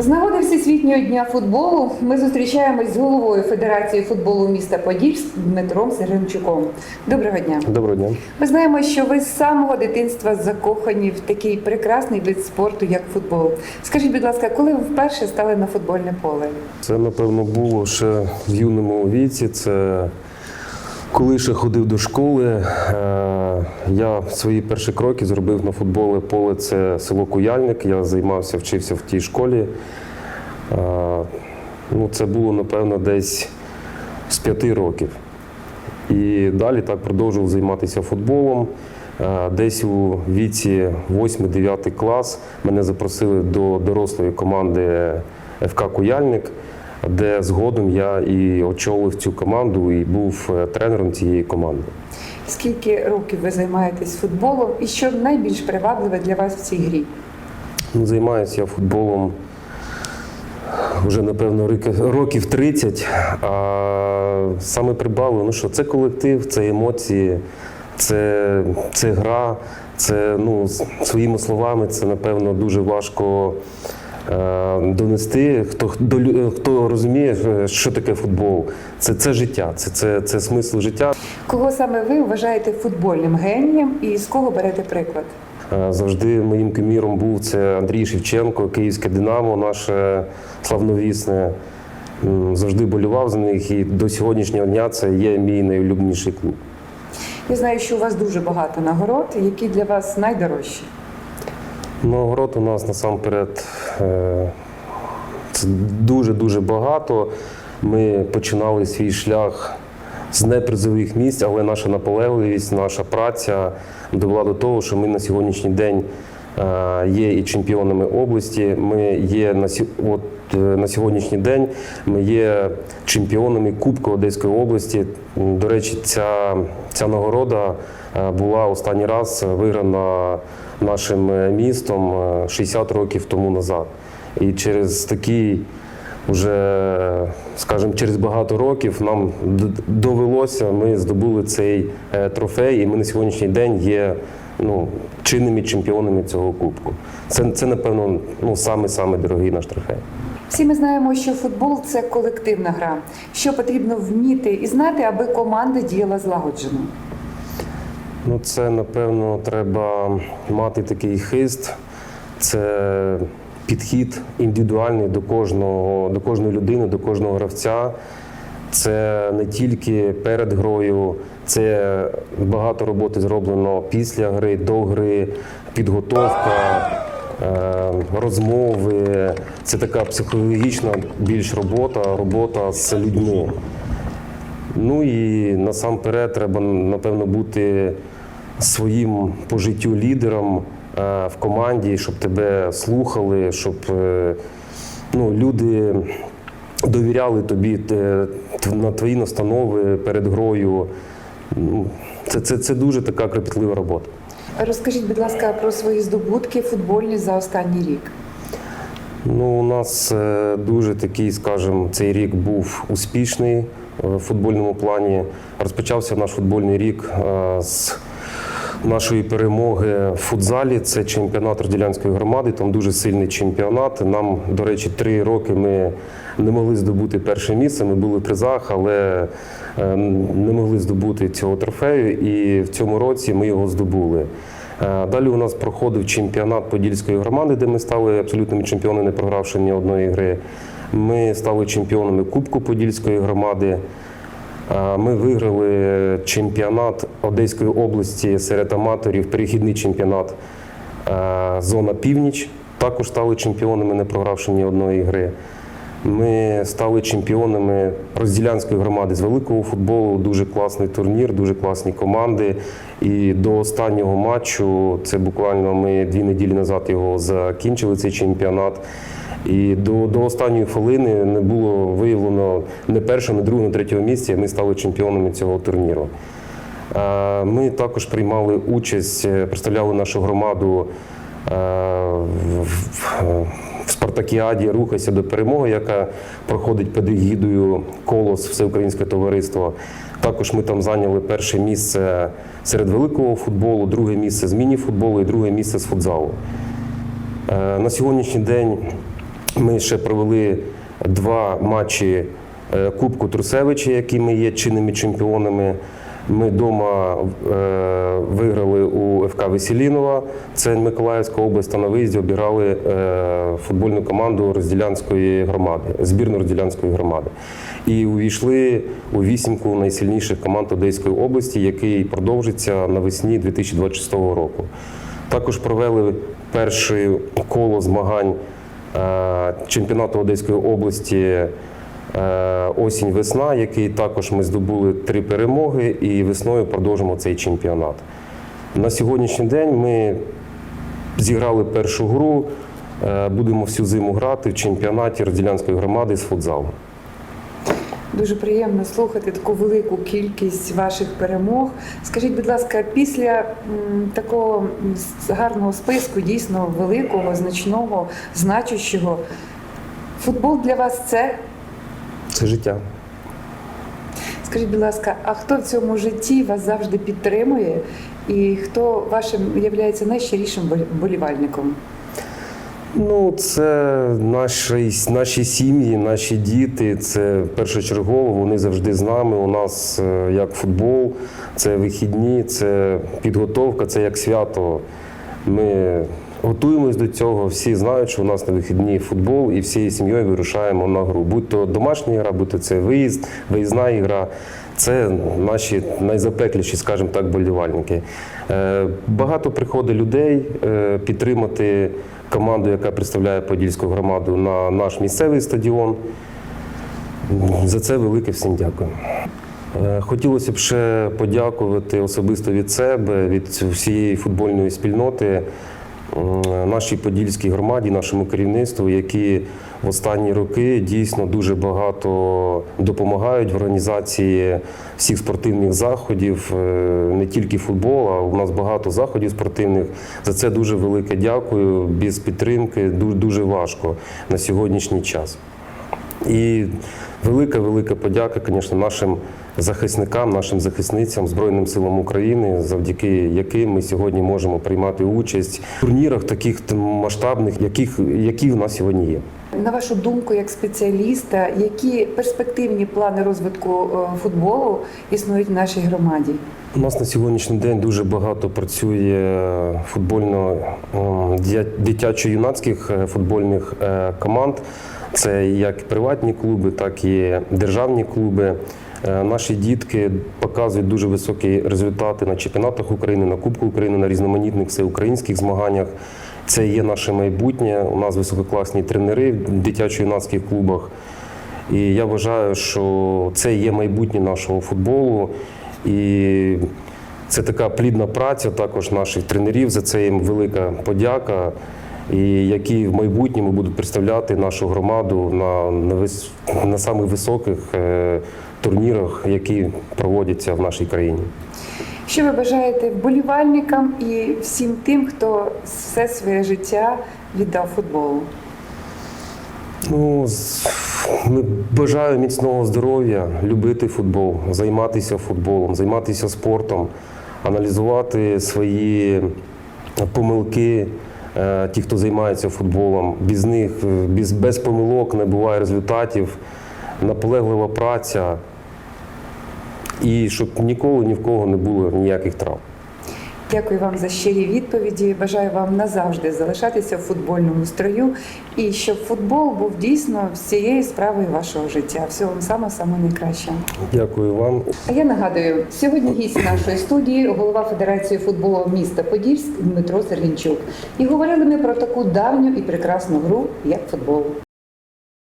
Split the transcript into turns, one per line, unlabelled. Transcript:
З нагоди Всесвітнього дня футболу ми зустрічаємось з головою Федерації футболу міста Подільськ Дмитром Сергемчуком. Доброго дня.
Доброго дня.
Ми знаємо, що ви з самого дитинства закохані в такий прекрасний вид спорту, як футбол. Скажіть, будь ласка, коли ви вперше стали на футбольне поле?
Це напевно було ще в юному віці. Це коли ще ходив до школи. е, Я свої перші кроки зробив на футболе поле. Це село Куяльник. Я займався, вчився в тій школі. Е, Ну, це було, напевно, десь з п'яти років. І далі так продовжував займатися футболом. Е, Десь у віці 8-9 клас мене запросили до дорослої команди ФК Куяльник, де згодом я і очолив цю команду і був е, тренером цієї команди.
Скільки років ви займаєтесь футболом і що найбільш привабливе для вас в цій грі?
Ну, Займаюся я футболом вже, напевно, років 30. А саме прибавило, ну що, це колектив, це емоції, це, це гра, це ну, своїми словами, це, напевно, дуже важко донести. Хто, до, хто розуміє, е, що таке футбол, це, це життя, це, це, це смисл життя.
Кого саме ви вважаєте футбольним генієм і з кого берете приклад?
Е, Завжди моїм куміром був це Андрій Шевченко, Київське Динамо, наше славновісне. Завжди болював за них і до сьогоднішнього дня це є мій найулюбленіший клуб.
Я знаю, що у вас дуже багато нагород, які для вас найдорожчі.
Нагород у нас насамперед е, це дуже-дуже багато. Ми починали свій шлях з непризових місць, але наша наполегливість, наша праця довела до того, що ми на сьогоднішній день е, є і чемпіонами області. Ми є на от, е, на сьогоднішній день ми є чемпіонами Кубку Одеської області. До речі, ця, ця нагорода е, була останній раз виграна нашим е, містом е, 60 років тому назад. І через такий вже, скажімо, через багато років нам довелося, ми здобули цей е, трофей, і ми на сьогоднішній день є ну, чинними чемпіонами цього кубку. Це, це напевно, ну, саме-саме дорогий наш трофей.
Всі ми знаємо, що футбол це колективна гра. Що потрібно вміти і знати, аби команда діяла злагоджено.
Ну, це напевно треба мати такий хист. Це підхід індивідуальний до кожного, до кожної людини, до кожного гравця. Це не тільки перед грою, це багато роботи зроблено після гри, до гри, підготовка, е, розмови. Це така психологічна більш робота, робота з людьми. Ну і насамперед треба, напевно, бути своїм по життю лідером е, в команді, щоб тебе слухали, щоб е, ну, люди довіряли тобі е, на твої настанови перед грою. Ну, Це, це, це дуже така кропітлива робота.
Розкажіть, будь ласка, про свої здобутки футбольні за останній рік.
Ну, у нас дуже такий, скажімо, цей рік був успішний в футбольному плані. Розпочався наш футбольний рік з нашої перемоги в футзалі. Це чемпіонат Роділянської громади. Там дуже сильний чемпіонат. Нам, до речі, три роки ми не могли здобути перше місце. Ми були в призах, але е, не могли здобути цього трофею. І в цьому році ми його здобули. Е, Далі у нас проходив чемпіонат Подільської громади, де ми стали абсолютними чемпіонами, не програвши ні одної гри. Ми стали чемпіонами Кубку Подільської громади. Ми виграли чемпіонат Одеської області серед аматорів, перехідний чемпіонат Зона Північ. Також стали чемпіонами, не програвши ні одної гри. Ми стали чемпіонами розділянської громади з великого футболу. Дуже класний турнір, дуже класні команди. І до останнього матчу, це буквально ми дві неділі назад його закінчили, цей чемпіонат. І до, до останньої хвилини не було виявлено не першого, не другого, не третього місця. Ми стали чемпіонами цього турніру. Е, Ми також приймали участь, е, представляли нашу громаду е, в- Спартакіаді Рухайся до перемоги, яка проходить під егідою Колос Всеукраїнське товариство. Також ми там зайняли перше місце серед великого футболу, друге місце з міні-футболу і друге місце з футзалу. На сьогоднішній день Ми ще провели два матчі е, Кубку Трусевича, які ми є чинними чемпіонами. Ми вдома е, виграли у ФК Веселінова, це Миколаївська область, та на виїзді обіграли е, футбольну команду Розділянської громади, збірну Розділянської громади. І увійшли у вісімку найсильніших команд Одеської області, який продовжиться навесні 2026 року. Також провели перше коло змагань чемпіонату Одеської області е, осінь-весна, який також ми здобули три перемоги, і весною продовжимо цей чемпіонат. На сьогоднішній день ми зіграли першу гру. е, Будемо всю зиму грати в чемпіонаті Розділянської громади з футзалу.
Дуже приємно слухати таку велику кількість ваших перемог. Скажіть, будь ласка, після такого гарного списку, дійсно великого, значного, значущого, футбол для вас це?
Це життя.
Скажіть, будь ласка, а хто в цьому житті вас завжди підтримує, і хто вашим є найщирішим болі- болівальником?
Ну, це наші, наші сім'ї, наші діти. Це першочергово. Вони завжди з нами. У нас е, як футбол, це вихідні, це підготовка, це як свято. Ми готуємось до цього. Всі знають, що у нас на вихідні футбол, і всією сім'єю вирушаємо на гру. Будь то домашня гра, будь то це виїзд, виїзна ігра. Це наші найзапекліші, скажімо так, болівальники. Е, Багато приходить людей е, підтримати команду, яка представляє Подільську громаду на наш місцевий стадіон. За це велике всім дякую. Е, Хотілося б ще подякувати особисто від себе, від всієї футбольної спільноти нашій подільській громаді, нашому керівництву, які в останні роки дійсно дуже багато допомагають в організації всіх спортивних заходів, е, не тільки футбол, а у нас багато заходів спортивних. За це дуже велике дякую. Без підтримки дуже важко на сьогоднішній час. І велика, велика подяка, звісно, нашим захисникам, нашим захисницям Збройним силам України, завдяки яким ми сьогодні можемо приймати участь в турнірах таких масштабних, яких, які в нас сьогодні є.
На вашу думку, як спеціаліста, які перспективні плани розвитку е, футболу існують в нашій громаді?
У нас на сьогоднішній день дуже багато працює футбольно дитячо-юнацьких е, футбольних е, команд. Це як приватні клуби, так і державні клуби. Е, Наші дітки показують дуже високі результати на чемпіонатах України, на Кубку України, на різноманітних всеукраїнських змаганнях. Це є наше майбутнє. У нас висококласні тренери в дитячо-юнацьких клубах. І я вважаю, що це є майбутнє нашого футболу. І це така плідна праця також наших тренерів. За це їм велика подяка. І які в майбутньому будуть представляти нашу громаду на, на, вис, на самих високих е, турнірах, які проводяться в нашій країні.
Що ви бажаєте вболівальникам і всім тим, хто все своє життя віддав футболу?
Ну, ми бажаю міцного здоров'я, любити футбол, займатися футболом, займатися спортом, аналізувати свої помилки. Е, Ті, хто займається футболом, без них, е, без, без помилок не буває результатів, наполеглива праця. І щоб ніколи ні в кого не було ніяких травм.
Дякую вам за щирі відповіді. Бажаю вам назавжди залишатися в футбольному строю і щоб футбол був дійсно всією справою вашого життя. Всього вам саме саме найкраще.
Дякую вам.
А я нагадую, сьогодні гість нашої студії голова Федерації футболу міста Подільськ Дмитро Сергінчук. І говорили ми про таку давню і прекрасну гру, як футбол.